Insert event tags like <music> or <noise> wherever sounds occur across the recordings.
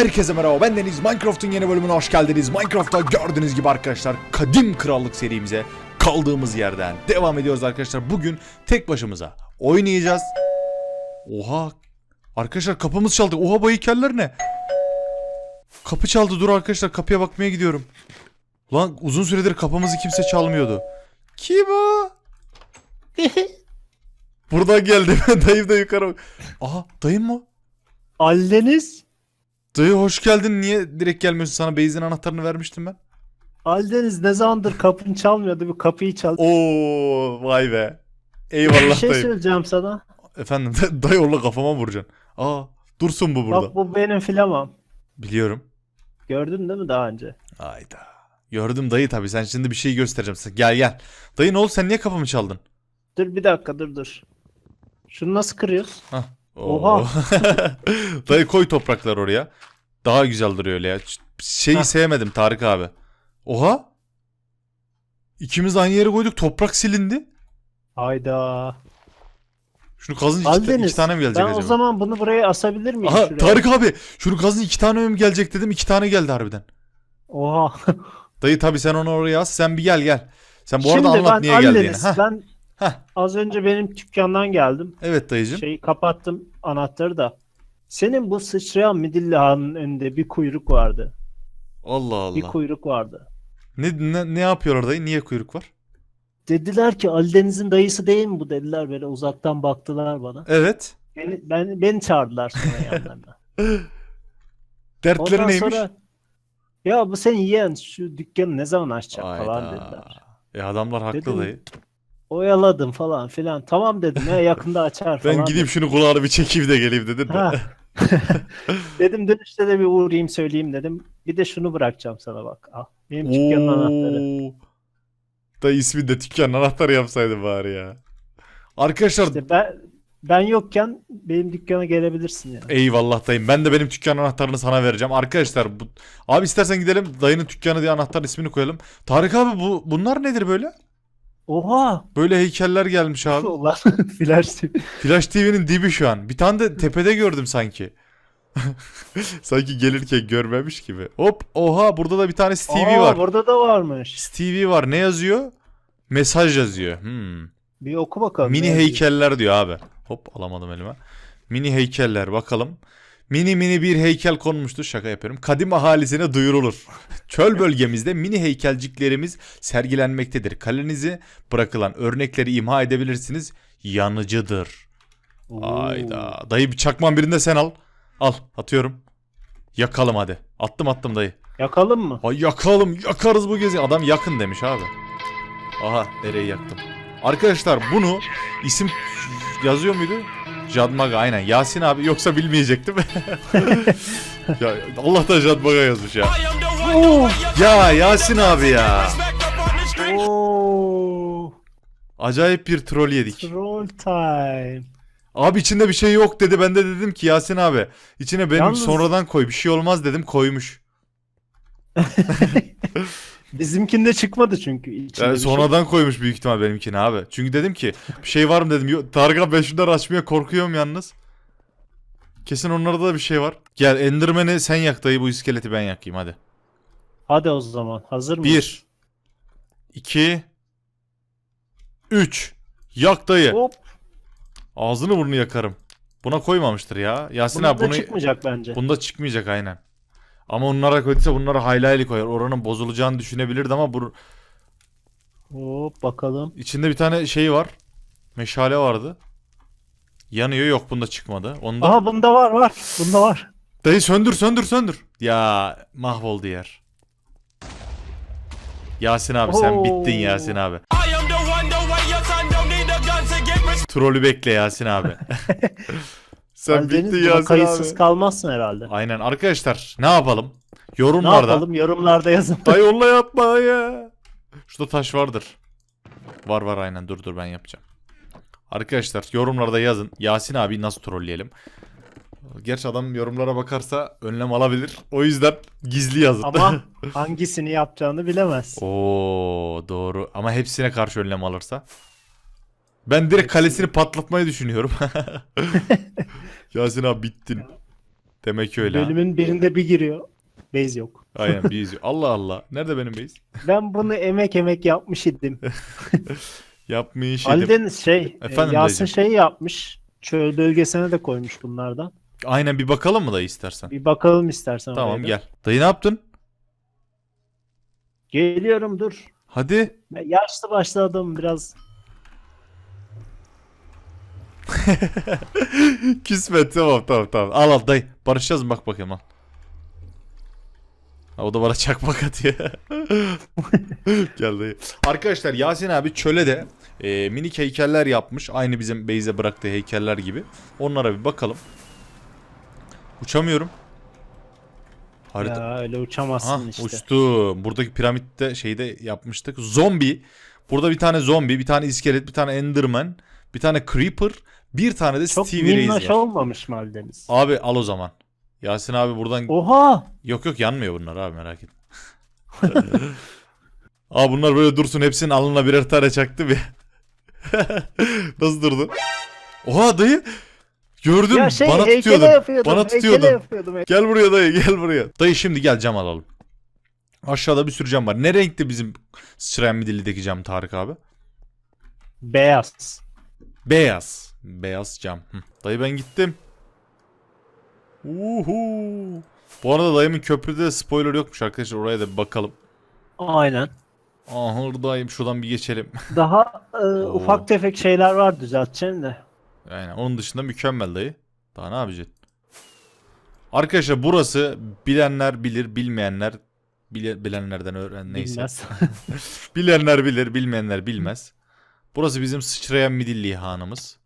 Herkese merhaba ben Deniz Minecraft'ın yeni bölümüne hoş geldiniz. Minecraft'ta gördüğünüz gibi arkadaşlar Kadim Krallık serimize kaldığımız yerden devam ediyoruz arkadaşlar. Bugün tek başımıza oynayacağız. Oha arkadaşlar kapımız çaldı. Oha bu heykeller ne? Kapı çaldı dur arkadaşlar kapıya bakmaya gidiyorum. Lan uzun süredir kapımızı kimse çalmıyordu. Kim o? <laughs> Buradan geldi. <laughs> Dayım da yukarı. Aha dayım mı? Aldeniz. Dayı hoş geldin. Niye direkt gelmiyorsun? Sana base'in anahtarını vermiştim ben. Aldeniz ne zamandır kapını çalmıyordu bu kapıyı çal. Oo vay be. Bir Eyvallah şey dayı. söyleyeceğim sana. Efendim <laughs> dayı orla kafama vuracaksın. Aa dursun bu burada. Bak bu benim filamam. Biliyorum. Gördün değil mi daha önce? Hayda. Gördüm dayı tabii. Sen şimdi bir şey göstereceğim sana. Gel gel. Dayı ne oldu sen niye kapımı çaldın? Dur bir dakika dur dur. Şunu nasıl kırıyoruz? Hah. Oha. <laughs> Dayı koy topraklar oraya. Daha güzel duruyor öyle ya. Şeyi Hah. sevmedim Tarık abi. Oha. İkimiz aynı yere koyduk. Toprak silindi. Hayda. Şunu kazın iki, Aldeniz. iki tane mi gelecek Ben acaba? o zaman bunu buraya asabilir miyim? Aha şuraya? Tarık abi şunu kazın iki tane mi gelecek dedim iki tane geldi harbiden. Oha. Dayı tabi sen onu oraya as sen bir gel gel. Sen bu arada anlat niye geldiğini. Aldeniz. Heh, Ben heh. az önce benim dükkandan geldim. Evet dayıcım. Şeyi kapattım anahtarı da. Senin bu sıçrayan midilli hanın önünde bir kuyruk vardı. Allah Bir Allah. kuyruk vardı. Ne, ne, ne yapıyorlar dayı? Niye kuyruk var? Dediler ki Alideniz'in dayısı değil mi bu dediler böyle uzaktan baktılar bana. Evet. Beni, ben, beni çağırdılar sonra <laughs> yanlarına. Dertleri Ondan neymiş? sonra ya bu senin yeğen şu dükkanı ne zaman açacak falan Hayda. dediler. E adamlar haklı Dedim, dayı. Oyaladım falan filan. Tamam dedim ya yakında açar falan. Ben gideyim şunu kulağını bir çekeyim de geleyim dedin de. <laughs> Dedim dönüşte de bir uğrayayım söyleyeyim dedim. Bir de şunu bırakacağım sana bak. Al. Benim dükkanın anahtarı. Oo. Dayı ismini de dükkanın anahtarı yapsaydı bari ya. Arkadaşlar İşte ben ben yokken benim dükkana gelebilirsin yani. Eyvallah dayım. Ben de benim dükkan anahtarını sana vereceğim. Arkadaşlar bu... Abi istersen gidelim dayının dükkanı diye anahtar ismini koyalım. Tarık abi bu bunlar nedir böyle? Oha! Böyle heykeller gelmiş abi. <laughs> Ulan flash TV. Flash TV'nin dibi şu an. Bir tane de tepede gördüm sanki. <laughs> sanki gelirken görmemiş gibi. Hop oha burada da bir tane Stevie Aa, var. Burada da varmış. Stevie var. Ne yazıyor? Mesaj yazıyor. Hmm. Bir oku bakalım. Mini heykeller diyor abi. Hop alamadım elime. Mini heykeller bakalım. Mini mini bir heykel konmuştu şaka yapıyorum. Kadim ahalisine duyurulur. Çöl bölgemizde mini heykelciklerimiz sergilenmektedir. Kalenize bırakılan örnekleri imha edebilirsiniz. Yanıcıdır. Oo. Ayda. Dayı bir çakman birinde sen al. Al atıyorum. Yakalım hadi. Attım attım dayı. Yakalım mı? Ay yakalım yakarız bu gezi. Adam yakın demiş abi. Aha nereyi yaktım. Arkadaşlar bunu isim yazıyor muydu? Jadmaga aynen. Yasin abi yoksa bilmeyecektim. <laughs> ya Allah'tan Jadmaga yazmış ya. Ya Yasin abi ya. Oo. Acayip bir troll yedik. Troll time. Abi içinde bir şey yok dedi. Ben de dedim ki Yasin abi içine benim Yalnız- sonradan koy. Bir şey olmaz dedim koymuş. <laughs> Bizimkinde çıkmadı çünkü. içinde Yani bir şey. sonradan koymuş büyük ihtimal benimkini abi. Çünkü dedim ki bir şey var mı dedim. Yo- abi ben şunları açmaya korkuyorum yalnız. Kesin onlarda da bir şey var. Gel Enderman'i sen yak dayı bu iskeleti ben yakayım hadi. Hadi o zaman. Hazır mıyız? 1 2 3 Yak dayı. Hop. Ağzını burnunu yakarım. Buna koymamıştır ya. Yasin Bunda abi da bunu çıkmayacak bence. bunda çıkmayacak aynen. Ama onlara koyduysa bunlara hayli koyar. Oranın bozulacağını düşünebilirdi ama bu Hop bakalım. içinde bir tane şey var. Meşale vardı. Yanıyor yok bunda çıkmadı. Onda Aha bunda var var. Bunda var. Dayı söndür söndür söndür. Ya mahvoldu yer. Yasin abi sen Oo. bittin Yasin abi. Trolü bekle Yasin abi. <laughs> sen bittin buna Yasin kayıtsız abi. kalmazsın herhalde. Aynen arkadaşlar ne yapalım? Ne Yorumlarda. yapalım? Yorumlarda yazın. Dayı <laughs> onunla yapma ya. Şurada taş vardır. Var var aynen dur dur ben yapacağım. Arkadaşlar yorumlarda yazın. Yasin abi nasıl trolleyelim? Gerçi adam yorumlara bakarsa önlem alabilir. O yüzden gizli yazın. Ama <laughs> hangisini yapacağını bilemez. Oo doğru. Ama hepsine karşı önlem alırsa. Ben direkt kalesini patlatmayı düşünüyorum. <laughs> <laughs> Yasin abi bittin. Demek öyle ha. Bölümün birinde bir giriyor. Base yok. Aynen bir <laughs> izliyor. Allah Allah. Nerede benim base? Ben bunu emek emek yapmış idim. Yapmış Ali idim. Deniz şey, e, Efendim Yasin dayıcım. şey yapmış. Çöl bölgesine de koymuş bunlardan. Aynen bir bakalım mı dayı istersen? Bir bakalım istersen. Tamam oraya da. gel. Dayı ne yaptın? Geliyorum dur. Hadi. Ben yaşlı başladım biraz. <laughs> Kismet tamam tamam tamam. Al al dayı. Barışacağız mı? Bak bakayım al. Ha, o da bana çakmak atıyor. <laughs> Gel dayı. Arkadaşlar Yasin abi çöle de e, minik heykeller yapmış. Aynı bizim Beyze bıraktığı heykeller gibi. Onlara bir bakalım. Uçamıyorum. Harita. Ya öyle uçamazsın Ha işte. uçtum. Buradaki piramitte şeyde yapmıştık. Zombi. Burada bir tane zombi, bir tane iskelet, bir tane enderman, bir tane creeper, bir tane de Çok Stevie Reis var. olmamış mı Ali Deniz? Abi al o zaman. Yasin abi buradan... Oha! Yok yok yanmıyor bunlar abi merak etme. <laughs> Aa bunlar böyle dursun hepsinin alnına birer tane çaktı bir. <laughs> Nasıl durdu? Oha dayı. Gördün Ya şey bana tutuyordun. yapıyordum. Bana tutuyordun. yapıyordum. Gel buraya dayı gel buraya. Dayı şimdi gel cam alalım. Aşağıda bir sürü cam var. Ne renkti bizim sıçrayan midillideki cam Tarık abi? Beyaz. Beyaz. Beyaz cam. Hı. Dayı ben gittim. Uhu. Bu arada dayımın köprüde de spoiler yokmuş arkadaşlar. Oraya da bir bakalım. Aynen. Aha oradayım. Şuradan bir geçelim. <laughs> Daha e, ufak tefek şeyler var düzelteceğim de. Aynen. Onun dışında mükemmel dayı. Daha ne yapacaksın? Arkadaşlar burası bilenler bilir, bilmeyenler bile, bilenlerden öğren neyse. Bilmez. <laughs> Bilenler bilir, bilmeyenler bilmez. Burası bizim sıçrayan midilli hanımız.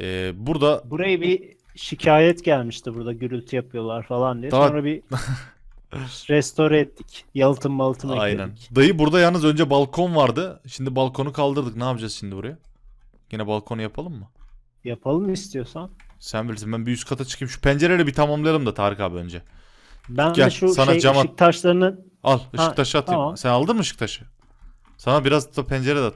Ee, burada Buraya bir şikayet gelmişti burada gürültü yapıyorlar falan diye. Daha- Sonra bir <laughs> restore ettik. Yalıtım malıtım aynen. ekledik. Dayı burada yalnız önce balkon vardı. Şimdi balkonu kaldırdık. Ne yapacağız şimdi buraya? Yine balkonu yapalım mı? Yapalım istiyorsan? Sen bilirsin. Ben bir üst kata çıkayım. Şu pencereleri bir tamamlayalım da Tarık abi önce. Ben Gel, de şu sana şey cam at- ışık taşlarını Al ışık taşı atayım. tamam. Sen aldın mı ışık taşı? Sana biraz da pencere de at.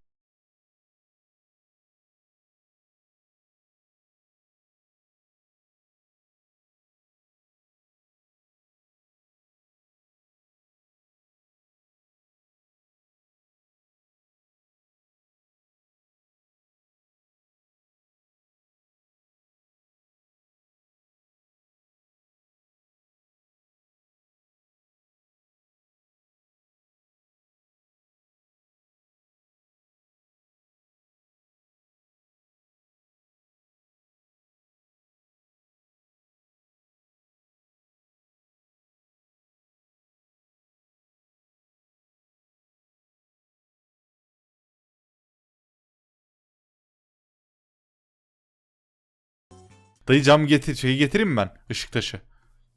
Dayı cam getir, şeyi getireyim mi ben? Işık taşı.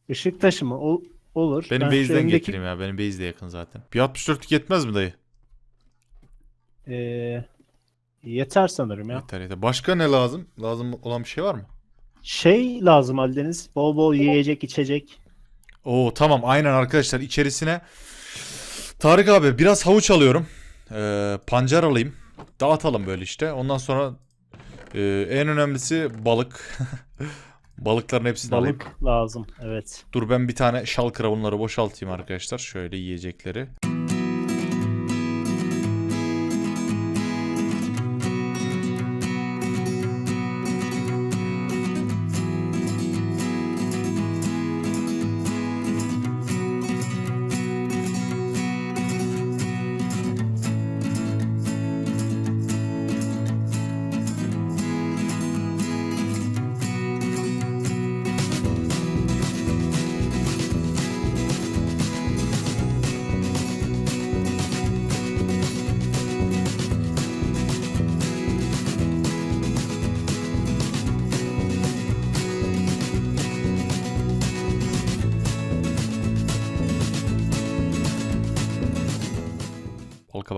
ışık taşı mı? Ol- olur. Benim Ben base'den önümdeki- getireyim ya. Benim base de yakın zaten. Bir 64'lük yetmez mi dayı? Ee, yeter sanırım ya. Yeter yeter. Başka ne lazım? Lazım olan bir şey var mı? Şey lazım Ali Deniz. Bol bol yiyecek içecek. Oo tamam aynen arkadaşlar içerisine Tarık abi biraz havuç alıyorum. Ee, pancar alayım. Dağıtalım böyle işte. Ondan sonra e, en önemlisi balık. <laughs> Balıkların hepsini alayım. Balık lazım. Evet. Dur ben bir tane şal kravunları boşaltayım arkadaşlar. Şöyle yiyecekleri.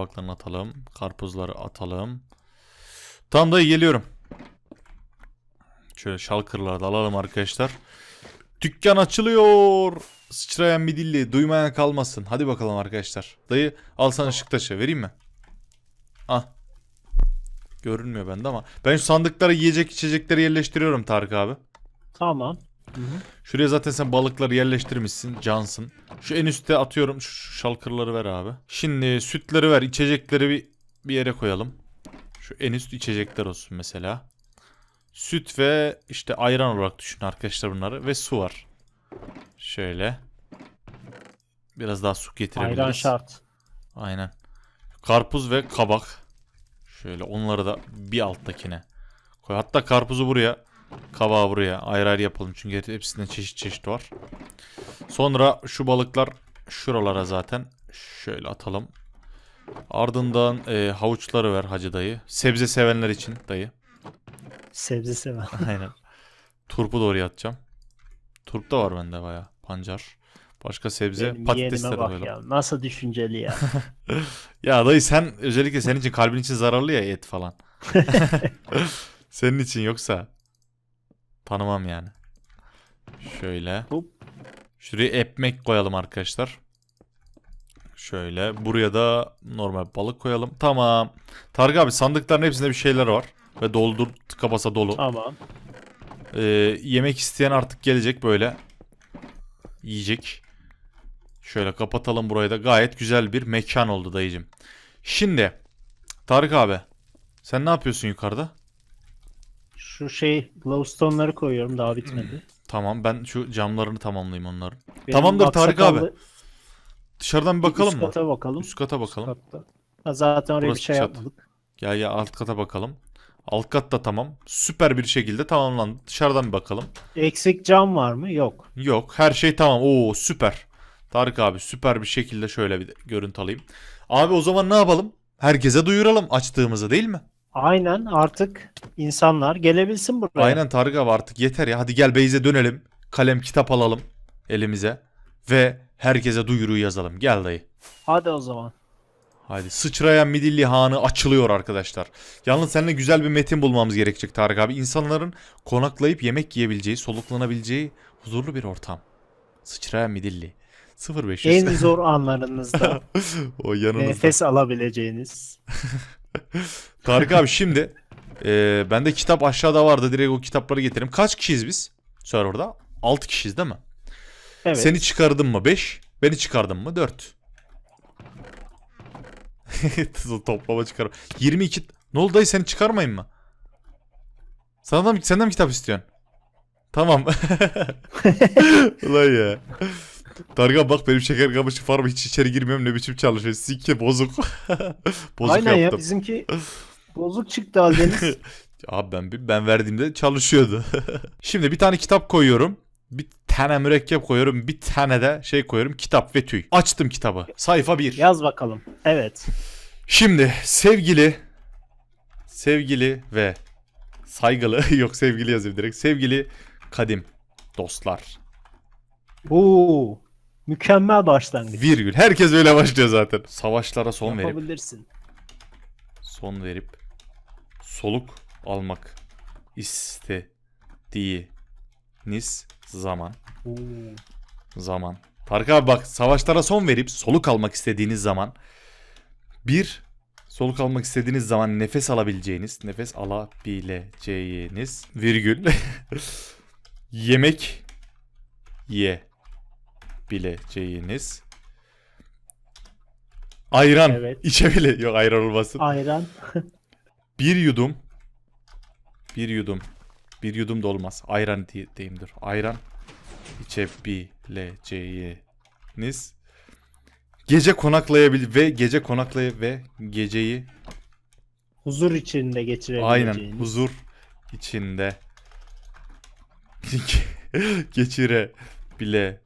Kabaklarını atalım. Karpuzları atalım. Tam da geliyorum. Şöyle şalkırları da alalım arkadaşlar. Dükkan açılıyor. Sıçrayan midilli. Duymayan kalmasın. Hadi bakalım arkadaşlar. Dayı al sana ışık taşı. Vereyim mi? Ah. Görünmüyor bende ama. Ben şu sandıklara yiyecek içecekleri yerleştiriyorum Tarık abi. Tamam. Şuraya zaten sen balıkları yerleştirmişsin. Cansın. Şu en üstte atıyorum. Şu şalkırları ver abi. Şimdi sütleri ver. içecekleri bir, bir yere koyalım. Şu en üst içecekler olsun mesela. Süt ve işte ayran olarak düşün arkadaşlar bunları. Ve su var. Şöyle. Biraz daha su getirebiliriz. Ayran şart. Aynen. Karpuz ve kabak. Şöyle onları da bir alttakine koy. Hatta karpuzu buraya, kabağı buraya ayrı ayrı yapalım. Çünkü hepsinde çeşit çeşit var. Sonra şu balıklar şuralara zaten şöyle atalım. Ardından e, havuçları ver hacı dayı. Sebze sevenler için dayı. Sebze seven. <laughs> Aynen. Turpu oraya atacağım. Turp da var bende baya. Pancar. Başka sebze Benim patatesler yeğenime bak koyalım. ya. Nasıl düşünceli ya. <laughs> Ya dayı sen özellikle senin için kalbin için zararlı ya et falan. <laughs> senin için yoksa tanımam yani. Şöyle. Hop. Şuraya ekmek koyalım arkadaşlar. Şöyle. Buraya da normal balık koyalım. Tamam. Tarık abi sandıkların hepsinde bir şeyler var. Ve doldur tıka basa dolu. Tamam. Ee, yemek isteyen artık gelecek böyle. Yiyecek. Şöyle kapatalım burayı da. Gayet güzel bir mekan oldu dayıcım. Şimdi Tarık abi sen ne yapıyorsun yukarıda? Şu şey glowstone'ları koyuyorum daha bitmedi. Tamam ben şu camlarını tamamlayayım onların. Benim Tamamdır Tarık abi. aksakallı- Dışarıdan bir bakalım Üst mı? kata bakalım. Üst kata bakalım. Katta. Ha, zaten oraya Burası bir şey çat. yapmadık. Gel ya alt kata bakalım. Alt kat da tamam. Süper bir şekilde tamamlandı. Dışarıdan bir bakalım. Eksik cam var mı? Yok. Yok her şey tamam. Oo süper. Tarık abi süper bir şekilde şöyle bir görüntü alayım. Abi o zaman ne yapalım? Herkese duyuralım açtığımızı değil mi? Aynen artık insanlar gelebilsin buraya. Aynen Tarık abi artık yeter ya. Hadi gel Beyze dönelim. Kalem kitap alalım elimize. Ve herkese duyuruyu yazalım. Gel dayı. Hadi o zaman. Haydi sıçrayan Midilli Hanı açılıyor arkadaşlar. Yalnız seninle güzel bir metin bulmamız gerekecek Tarık abi. İnsanların konaklayıp yemek yiyebileceği, soluklanabileceği huzurlu bir ortam. Sıçrayan Midilli. 0500. En zor <laughs> anlarınızda o yanınızda. nefes alabileceğiniz. <laughs> Tarık abi şimdi e, bende kitap aşağıda vardı. Direkt o kitapları getirelim. Kaç kişiyiz biz serverda? 6 kişiyiz değil mi? Evet. Seni çıkardım mı 5? Beni çıkardım mı 4? <laughs> Toplama çıkar. 22. Ne oldu dayı seni çıkarmayın mı? Mı, senden mi kitap istiyorsun? Tamam. <laughs> Ulan ya. Abi bak benim şeker kamışı farmı hiç içeri girmiyorum ne biçim çalışıyor. Sikke bozuk. <laughs> bozuk Aynen ya yaptım. bizimki bozuk çıktı Aldeniz. <laughs> Abi ben ben verdiğimde çalışıyordu. <laughs> Şimdi bir tane kitap koyuyorum. Bir tane mürekkep koyuyorum. Bir tane de şey koyuyorum. Kitap ve tüy. Açtım kitabı. Sayfa 1. Yaz bakalım. Evet. Şimdi sevgili sevgili ve saygılı yok sevgili yazayım direkt. Sevgili kadim dostlar. Oo, mükemmel başlangıç. Virgül. Herkes öyle başlıyor zaten. Savaşlara son verip Yapabilirsin. son verip soluk almak istediğiniz zaman Oo. zaman. Tarık abi bak savaşlara son verip soluk almak istediğiniz zaman bir soluk almak istediğiniz zaman nefes alabileceğiniz, nefes alabileceğiniz virgül <laughs> yemek ye bileceğiniz ayran Evet. içebile yok ayran olmasın. Ayran. <laughs> Bir yudum bir yudum bir yudum da olmaz. Ayran diye, diyeyim dur. Ayran içebileceğiniz gece konaklayabil ve gece konaklay ve geceyi Huzur içinde geçirebileceğiniz. aynen huzur içinde <laughs> geçirebileceğiniz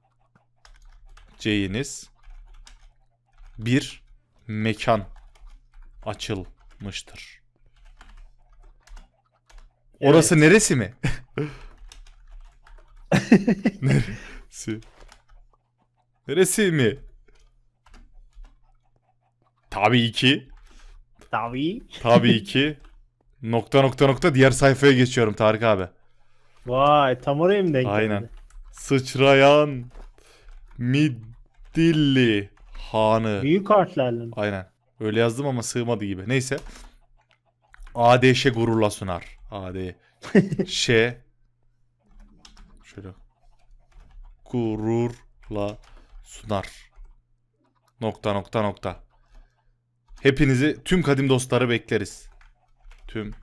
bir mekan açılmıştır. Orası neresi mi? <laughs> neresi? Neresi mi? Tabii ki. Tabii. Tabii <laughs> ki. Nokta nokta nokta diğer sayfaya geçiyorum Tarık abi. Vay tam oraya mı denk Aynen. geldi? Sıçrayan Midilli Hanı. Büyük harflerle mi? Aynen. Öyle yazdım ama sığmadı gibi. Neyse. ADŞ gururla sunar. AD. Ş. Şöyle gururla sunar. Nokta nokta nokta. Hepinizi tüm kadim dostları bekleriz. Tüm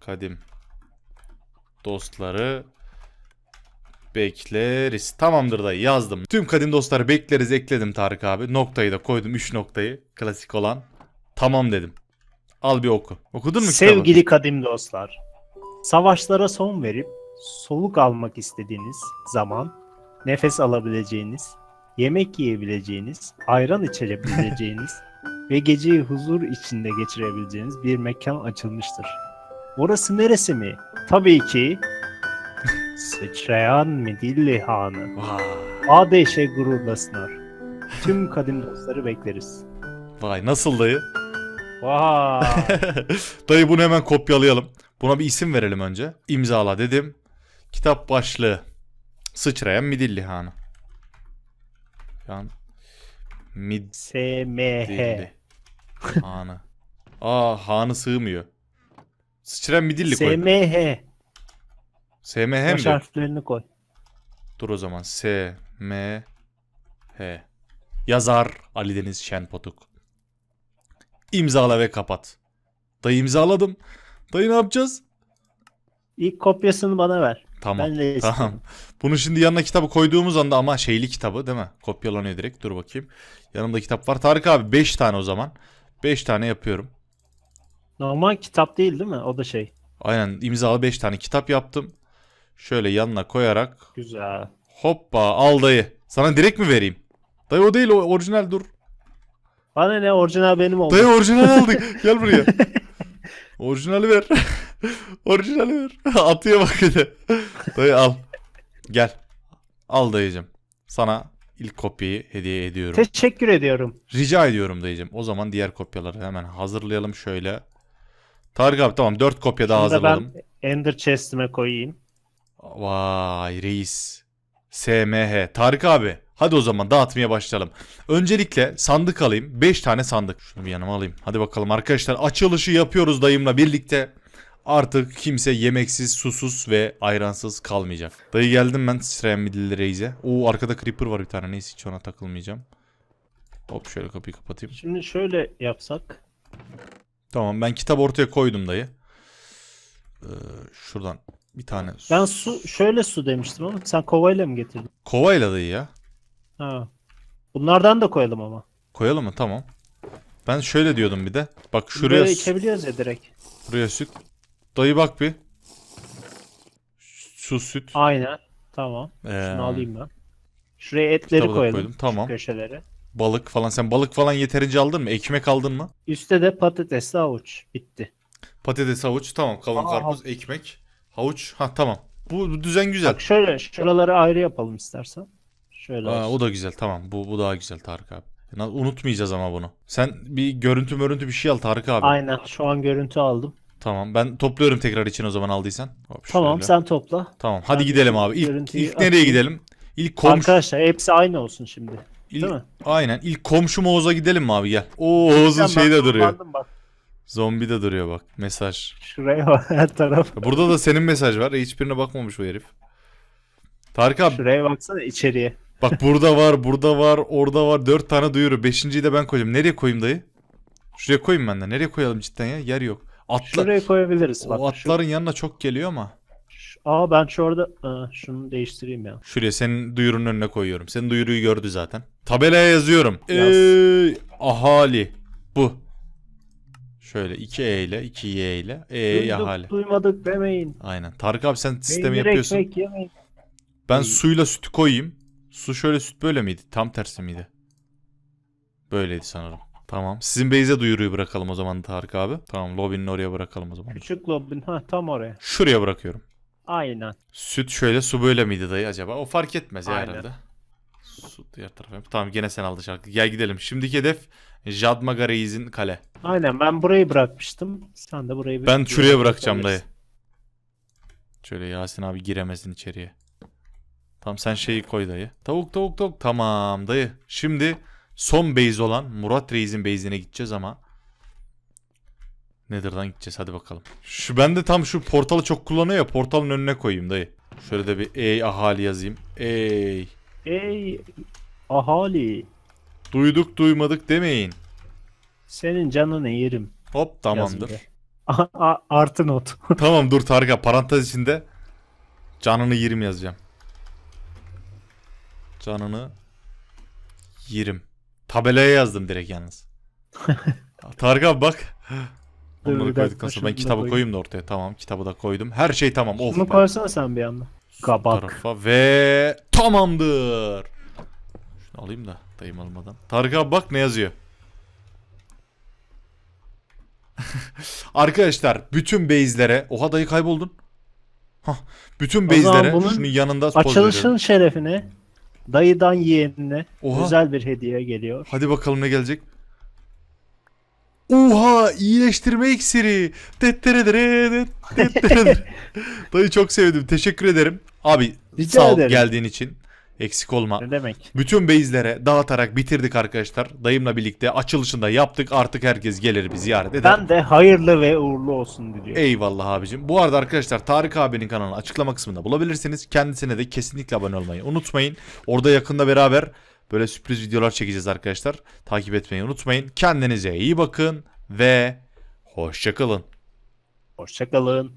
kadim dostları bekleriz. Tamamdır dayı yazdım. Tüm kadim dostları bekleriz ekledim Tarık abi. Noktayı da koydum 3 noktayı. Klasik olan. Tamam dedim. Al bir oku. Okudun mu kitabı? Sevgili kadim dostlar, savaşlara son verip soluk almak istediğiniz zaman nefes alabileceğiniz, yemek yiyebileceğiniz, ayran içebileceğiniz <laughs> ve geceyi huzur içinde geçirebileceğiniz bir mekan açılmıştır. Orası neresi mi? Tabii ki Sıçrayan Midilli Hanı. Vay, ADŞ gururla sınar. Tüm kadim dostları bekleriz. vay nasıl dayı? Vay. <laughs> Dayı bunu hemen kopyalayalım. Buna bir isim verelim önce. İmzala dedim. Kitap başlığı. Sıçrayan Midilli Hanı. Yan Midilli SMH. Hanı. Aa Hanı sığmıyor. Sıçrayan Midilli koy. SMH. SMH mi? Baş diyor? harflerini koy. Dur o zaman. S M H. Yazar Ali Deniz Şenpotuk. İmzala ve kapat. Dayı imzaladım. Dayı ne yapacağız? İlk kopyasını bana ver. Tamam. Ben de istedim. Tamam. Bunu şimdi yanına kitabı koyduğumuz anda ama şeyli kitabı değil mi? Kopyalanıyor direkt. Dur bakayım. Yanımda kitap var. Tarık abi 5 tane o zaman. 5 tane yapıyorum. Normal kitap değil değil mi? O da şey. Aynen imzalı 5 tane kitap yaptım. Şöyle yanına koyarak Güzel. hoppa al dayı. Sana direkt mi vereyim? Dayı o değil o orijinal dur. Bana ne orijinal benim oldu. Dayı orijinal <laughs> aldık. Gel buraya. Orijinali ver. <laughs> orijinali ver. <laughs> Atıyor bak bir de. Dayı al. Gel. Al dayıcım. Sana ilk kopyayı hediye ediyorum. Teşekkür ediyorum. Rica ediyorum dayıcım. O zaman diğer kopyaları hemen hazırlayalım şöyle. Tarık abi tamam 4 kopya daha Bunu da hazırladım. ben Ender Chest'ime koyayım. Vay reis. SMH. Tarık abi. Hadi o zaman dağıtmaya başlayalım. Öncelikle sandık alayım. 5 tane sandık. Şunu bir yanıma alayım. Hadi bakalım arkadaşlar. Açılışı yapıyoruz dayımla birlikte. Artık kimse yemeksiz, susuz ve ayransız kalmayacak. Dayı geldim ben Sreyen Midilli Reis'e. Oo arkada Creeper var bir tane. Neyse hiç ona takılmayacağım. Hop şöyle kapıyı kapatayım. Şimdi şöyle yapsak. Tamam ben kitap ortaya koydum dayı. Ee, şuradan bir tane Ben su şöyle su demiştim ama sen kovayla mı getirdin? kovayla dayı ya. Ha. Bunlardan da koyalım ama. Koyalım mı? Tamam. Ben şöyle diyordum bir de. Bak şuraya Böyle içebiliyoruz ya direkt. buraya süt. Dayı bak bir. Su süt. Aynen. Tamam. Ee, Şunu alayım ben. Şuraya etleri kitabı da koyalım. koydum, şu tamam. köşelere. Balık falan. Sen balık falan yeterince aldın mı? Ekmek aldın mı? Üstte de patatesli havuç. Bitti. Patates, havuç. Tamam. Kavun, Aa, karpuz, ekmek. Havuç. Ha tamam. Bu, bu düzen güzel. Bak şöyle şuraları ayrı yapalım istersen. Şöyle Aa, olsun. o da güzel. Tamam. Bu, bu daha güzel Tarık abi. Unutmayacağız ama bunu. Sen bir görüntü mörüntü bir şey al Tarık abi. Aynen. Şu an görüntü aldım. Tamam. Ben topluyorum tekrar için o zaman aldıysan. Hop, Tamam şöyle. sen topla. Tamam. Hadi Ben gidelim abi. İlk, ilk nereye atayım. gidelim? İlk komşu. Arkadaşlar hepsi aynı olsun şimdi. İlk- Değil mi? Aynen. İlk komşum Oğuz'a gidelim mi abi gel. Oo Oğuz'un şeyi de duruyor. Bak. Zombi de duruyor bak. Mesaj. Şuraya bak <laughs> her taraf. Burada da senin mesaj var. E, Hiçbirine bakmamış bu herif. Tarık abi Şuraya baksana içeriye. bak burada var, burada var, orada var. Dört tane duyuru. Beşinciyi de ben koyacağım. Nereye koyayım dayı? Şuraya koyayım ben de. Nereye koyalım cidden ya? Yer yok. Atla... Şuraya koyabiliriz. Bak, o şu- atların yanına çok geliyor ama. şu- Aa ben şu orada Aa, şunu değiştireyim ya. Şuraya senin duyurunun önüne koyuyorum. Senin duyuruyu gördü zaten. Tabelaya yazıyorum. Yaz. Ey ahali. Bu. Şöyle 2 E ile 2 Y ile. Ey Duyduk, ahali. duymadık demeyin. Aynen. Tarık abi sen sistemi Peynir yapıyorsun. ekmek yemeyin. Ben İyi. suyla sütü koyayım. Su şöyle süt böyle miydi? Tam tersi miydi? Böyleydi sanırım. Tamam. Sizin base'e duyuruyu bırakalım o zaman Tarık abi. Tamam lobinin oraya bırakalım o zaman. Küçük lobin ha tam oraya. Şuraya bırakıyorum. Aynen. Süt şöyle su böyle miydi dayı acaba? O fark etmez ya Aynen. herhalde. Su diğer tarafa. Tamam gene sen aldın şarkı. Gel gidelim. Şimdiki hedef Jadmaga Reis'in kale. Aynen ben burayı bırakmıştım. Sen de burayı Ben şuraya bırakacağım dayı. Şöyle Yasin abi giremesin içeriye. Tamam sen şeyi koy dayı. Tavuk tavuk tavuk. Tamam dayı. Şimdi son base olan Murat Reis'in base'ine gideceğiz ama Nether'dan gideceğiz hadi bakalım. Şu ben de tam şu portalı çok kullanıyor ya portalın önüne koyayım dayı. Şöyle de bir ey ahali yazayım. Ey. Ey ahali Duyduk duymadık demeyin. senin canını yerim. Hop tamamdır. A- a- artı not. <laughs> tamam dur Tarık abi, parantez içinde canını yirim yazacağım. Canını yirim. Tabelaya yazdım direkt yalnız. <laughs> Tarık abi bak. Dur, Onları bir dakika, koyduktan sonra şunu ben da kitabı koyayım. koyayım da ortaya. Tamam kitabı da koydum. Her şey tamam. Of Şunu be. koysana sen bir anda. Kabak. tarafa ve tamamdır. Şunu alayım da dayım almadan. Tarık abi bak ne yazıyor. <laughs> Arkadaşlar bütün base'lere oha dayı kayboldun. Hah, bütün O zaman base'lere bunun şunun yanında poz Açılışın veriyorum. şerefine dayıdan yeğenine Oha. özel bir hediye geliyor. Hadi bakalım ne gelecek. Oha iyileştirme iksiri. Tetteredere, tetteredere. <laughs> Dayı çok sevdim. Teşekkür ederim. Abi Rica sağ ol ederim. geldiğin için. Eksik olma. Ne demek? Bütün base'lere dağıtarak bitirdik arkadaşlar. Dayımla birlikte açılışında yaptık. Artık herkes gelir bir ziyaret eder. Ben de hayırlı ve uğurlu olsun diliyorum. Eyvallah abicim. Bu arada arkadaşlar Tarık abinin kanalını açıklama kısmında bulabilirsiniz. Kendisine de kesinlikle abone olmayı unutmayın. Orada yakında beraber böyle sürpriz videolar çekeceğiz arkadaşlar. Takip etmeyi unutmayın. Kendinize iyi bakın ve hoşçakalın. Hoşçakalın.